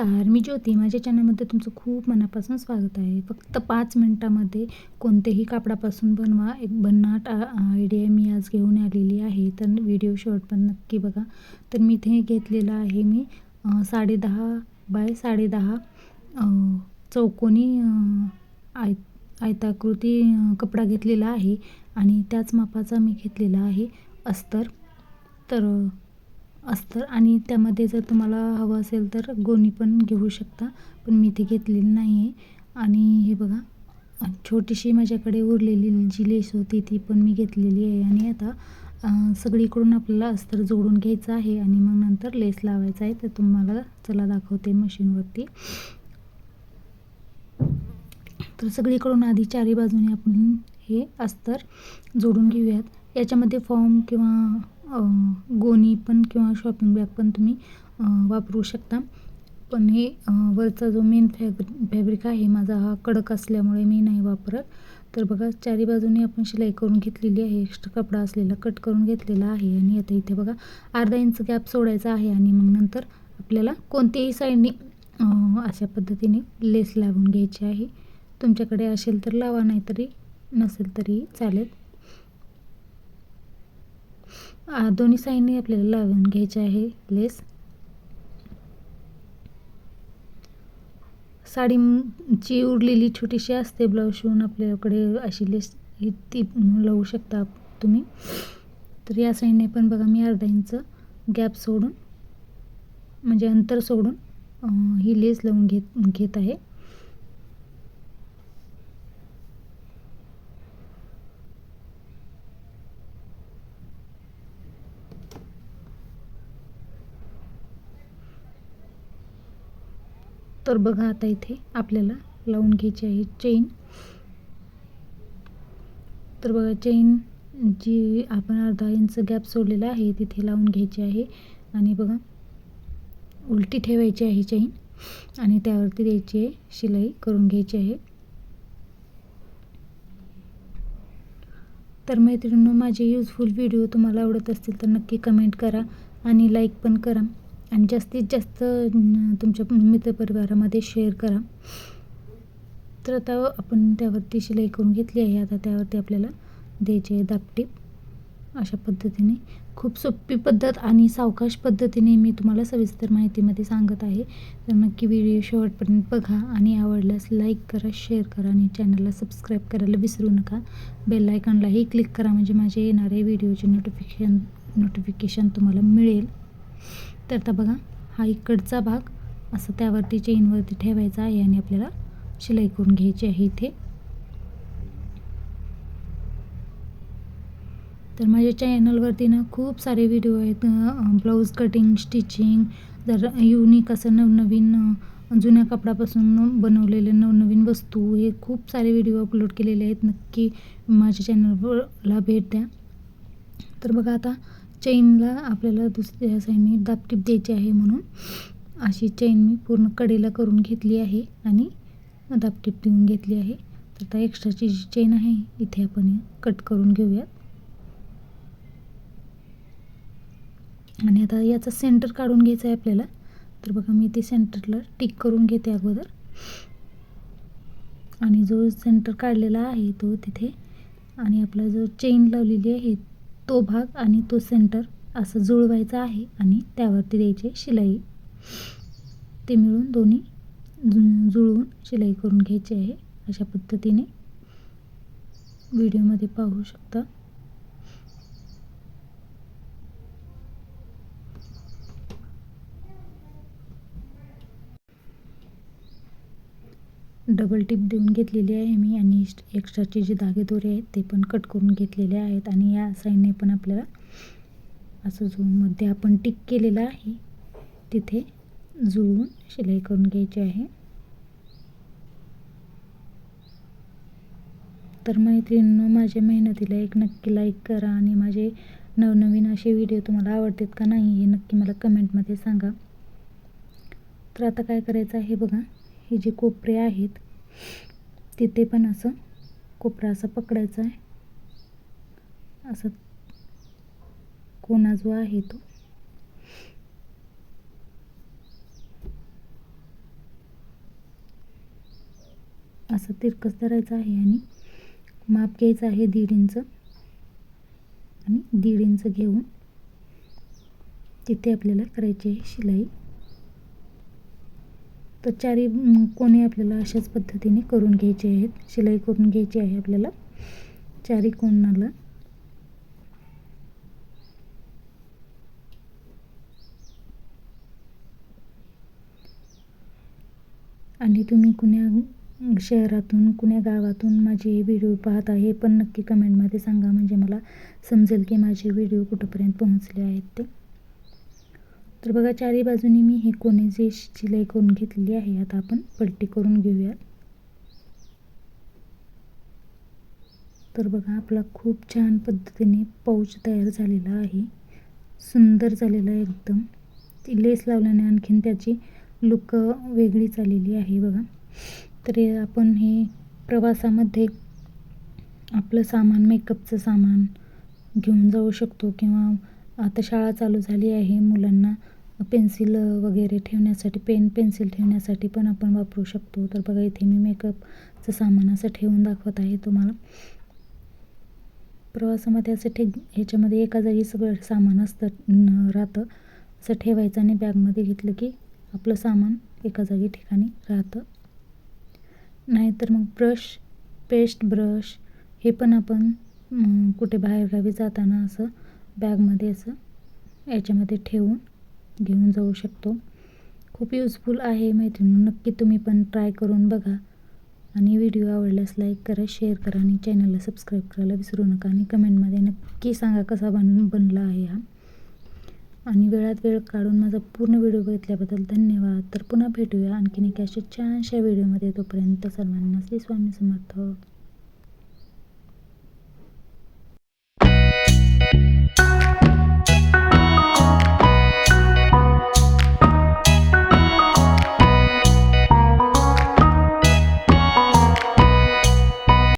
नमस्कार मी ज्योती. माझ्या चॅनलमध्ये तुमचं खूप मनापासून स्वागत आहे. फक्त पाच मिनटामध्ये कोणतेही कापडापासून बनवा एक भन्नाट आयडिया मी आज घेऊन आलेली आहे. तर व्हिडिओ शॉर्ट पण नक्की बघा. तर मी इथे घेतलेला आहे मी साडेदहा बाय साडेदहा चौकोनी आय आयताकृती कपडा घेतलेला आहे. आणि त्याच मापाचा मी घेतलेला आहे अस्तर. तर अस्तर आणि त्यामध्ये जर तुम्हाला हवं असेल तर गोणी पण घेऊ शकता पण मी ती घेतलेली नाही आहे आणि हे बघा छोटीशी माझ्याकडे उरलेली जी लेस होती ती पण मी घेतलेली आहे. आणि आता सगळीकडून आपल्याला अस्तर जोडून घ्यायचं आहे आणि मग नंतर लेस लावायचा आहे. तर तुम्हाला चला दाखवते मशीनवरती. तर सगळीकडून आधी चारी बाजूने आपण हे अस्तर जोडून घेऊयात. याच्यामध्ये फॉर्म किंवा गोणी पण किंवा शॉपिंग बॅग पण तुम्ही वापरू शकता. पण हे वरचा जो मेन फॅब फॅब्रिक आहे माझा हा कडक असल्यामुळे मी नाही वापरत. तर बघा चारी बाजूने आपण शिलाई करून घेतलेली आहे. एक्स्ट्रा कपडा असलेला कट करून घेतलेला आहे. आणि आता इथे बघा अर्धा इंच गॅप सोडायचा आहे. आणि मग नंतर आपल्याला कोणत्याही साईडने अशा पद्धतीने लेस लावून घ्यायची आहे. तुमच्याकडे असेल तर लावा नाहीतरी नसेल तरी चालेल. दोन्ही साईडने आपल्याला लावून घ्यायचे आहे लेस. साडीची उरलेली छोटीशी असते ब्लाऊज शिवून आपल्याकडे अशी लेस ही ती लावू शकता तुम्ही. तर या साईडने पण बघा मी अर्धा इंच गॅप सोडून म्हणजे अंतर सोडून ही लेस लावून घेत घेत आहे. तर बघा आता इथे आपल्याला लावून घ्यायची आहे चेन तर बघा चेन जी आपण अर्धा इंच गॅप सोडलेला आहे तिथे लावून घ्यायची आहे. आणि बघा उलटी ठेवायची आहे चेन आणि त्यावरती द्यायची आहे शिलाई करून घ्यायची आहे. तर मैत्रिणींनो माझे युजफुल व्हिडिओ तुम्हाला आवडत असतील तर नक्की कमेंट करा आणि लाईक पण करा. आणि जास्तीत जास्त तुमच्या मित्रपरिवारामध्ये शेअर करा. तर आता आपण त्यावरती शिलाई करून घेतली आहे. आता त्यावरती आपल्याला द्यायची आहे दापटीप. अशा पद्धतीने. खूप सोपी पद्धत आणि सावकाश पद्धतीने मी तुम्हाला सविस्तर माहितीमध्ये सांगत आहे. तर नक्की व्हिडिओ शेवटपर्यंत बघा आणि आवडल्यास लाईक करा शेअर करा आणि चॅनलला सबस्क्राईब करायला विसरू नका. बेल आयकॉनलाही क्लिक करा म्हणजे माझे येणारे व्हिडिओचे नोटिफिकेशन नोटिफिकेशन तुम्हाला मिळेल. तर आता बघा हा इकडचा भाग असं त्यावरती चेनवरती ठेवायचा आहे आणि आपल्याला शिलाई करून घ्यायची आहे इथे. तर माझ्या चॅनलवरती ना खूप सारे व्हिडिओ आहेत ब्लाऊज कटिंग स्टिचिंग जर युनिक असं नवनवीन जुन्या कपडापासून बनवलेले नवनवीन वस्तू हे खूप सारे व्हिडिओ अपलोड केलेले आहेत. नक्की माझ्या चॅनलवरला भेट द्या. तर बघा आता चेनला आपल्याला दुसऱ्या साईडने दापटीप द्यायची आहे म्हणून अशी चेन मी पूर्ण कडेला करून घेतली आहे आणि दापटीप देऊन घेतली आहे. तर आता एक्स्ट्राची जी चेन आहे इथे आपण कट करून घेऊयात. आणि आता याचा सेंटर काढून घ्यायचा आहे आपल्याला. तर बघा मी ते सेंटरला टिक करून घेते अगोदर. आणि जो सेंटर काढलेला आहे तो तिथे आणि आपला जो चेन लावलेली आहे तो भाग आणि तो सेंटर असं जुळवायचा आहे आणि त्यावरती द्यायची शिलाई. ते मिळून दोन्ही जु- जुळवून शिलाई करून घ्यायची आहे अशा पद्धतीने. व्हिडिओमध्ये पाहू शकता. डबल टिप देऊन घेतलेली आहे मी आणि एक्स्ट्राचे जे धागेदोरे आहेत ते पण कट करून घेतलेले आहेत आणि या साईडने पण आपल्याला असं जो मध्ये आपण टिक केलेला आहे. तिथे जुळवून शिलाई करून घ्यायची आहे. तर मैत्रिणींनो माझ्या मेहनतीला एक नक्की लाईक करा आणि माझे नवनवीन असे व्हिडिओ तुम्हाला आवडतात का नाही हे नक्की मला कमेंटमध्ये सांगा. तर आता काय करायचं आहे बघा. हे जे कोपरे आहेत तिथे पण असं कोपरा असा पकडायचा आहे. असं कोणा जो आहे तो? असं तिरकस धरायचं आहे आणि माप घ्यायचं आहे दीड इंच आणि दीड इंच घेऊन तिथे आपल्याला करायची आहे शिलाई. तर चारी कोणी आपल्याला अशाच पद्धतीने करून घ्यायचे आहेत. शिलाई करून घ्यायची आहे आपल्याला. चारी कोणाला? आणि तुम्ही कुण्या शहरातून कुण्या गावातून माझे हे व्हिडिओ पाहत आहे पण नक्की कमेंटमध्ये सांगा. म्हणजे मला समजेल की माझे व्हिडिओ कुठंपर्यंत पोहोचले आहेत ते. तर बघा चारी बाजूनी मी हे कोणी जे शिलाई करून घेतलेली आहे आता आपण पलटी करून घेऊया. तर बघा आपला खूप छान पद्धतीने पाऊच तयार झालेला आहे. सुंदर झालेला आहे एकदम. ती लेस लावल्याने आणखीन त्याची लुक वेगळीच आलेली आहे बघा. तर आपण हे प्रवासामध्ये आपलं सामान मेकअपचं सामान घेऊन जाऊ शकतो किंवा आता शाळा चालू झाली आहे. मुलांना पेन्सिल वगैरे ठेवण्यासाठी पेन पेन्सिल ठेवण्यासाठी पण आपण वापरू शकतो. तर बघा इथे मी मेकअपचं सामान असं ठेवून दाखवत आहे तुम्हाला. प्रवासामध्ये असं ठे ह्याच्यामध्ये एका जागी सगळं सामान असतं राहतं. असं ठेवायचं आणि बॅगमध्ये घेतलं की आपलं सामान एका जागी ठिकाणी राहतं. नाहीतर मग ब्रश पेस्ट ब्रश हे पण आपण कुठे बाहेरगावी जाताना असं बॅगमध्ये असं याच्यामध्ये ठेवून घेऊन जाऊ शकतो. खूप यूजफुल आहे मैत्रिणी नक्की तुम्ही पण ट्राय करून बघा. आणि व्हिडिओ आवडल्यास लाईक करा शेअर करा आणि चॅनलला सबस्क्राईब करायला विसरू नका. आणि कमेंटमध्ये नक्की सांगा कसा बन बनला आहे हा. आणि वेळात वेळ काढून माझा पूर्ण व्हिडिओ बघितल्याबद्दल धन्यवाद. तर पुन्हा भेटूया आणखीन एका अशा छानशा व्हिडिओमध्ये तोपर्यंत सर्वांना श्री स्वामी समर्थ.